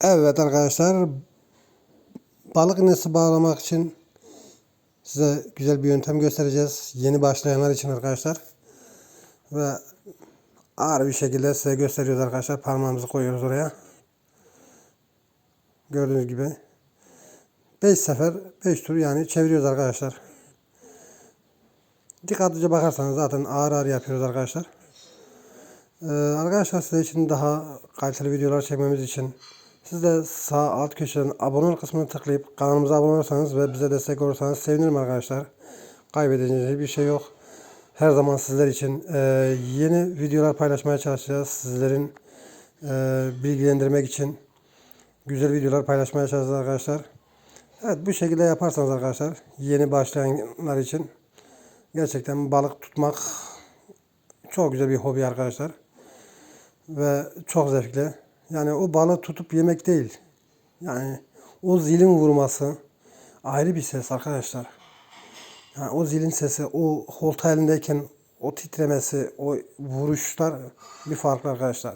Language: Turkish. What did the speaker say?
Evet arkadaşlar balık iğnesi bağlamak için size güzel bir yöntem göstereceğiz. Yeni başlayanlar için arkadaşlar. Ve ağır bir şekilde size gösteriyoruz arkadaşlar. Parmağımızı koyuyoruz oraya. Gördüğünüz gibi 5 sefer 5 tur yani çeviriyoruz arkadaşlar. Dikkatlice bakarsanız zaten ağır ağır yapıyoruz arkadaşlar. Ee, arkadaşlar size için daha kaliteli videolar çekmemiz için siz de sağ alt köşeden abone kısmını tıklayıp kanalımıza abone olursanız ve bize destek olursanız sevinirim arkadaşlar. Kaybedeceğiniz hiçbir şey yok. Her zaman sizler için e, yeni videolar paylaşmaya çalışacağız. Sizlerin e, bilgilendirmek için güzel videolar paylaşmaya çalışacağız arkadaşlar. Evet bu şekilde yaparsanız arkadaşlar yeni başlayanlar için gerçekten balık tutmak çok güzel bir hobi arkadaşlar. Ve çok zevkli. Yani o balığı tutup yemek değil. Yani o zilin vurması ayrı bir ses arkadaşlar. Yani o zilin sesi, o holta elindeyken o titremesi, o vuruşlar bir farklı arkadaşlar.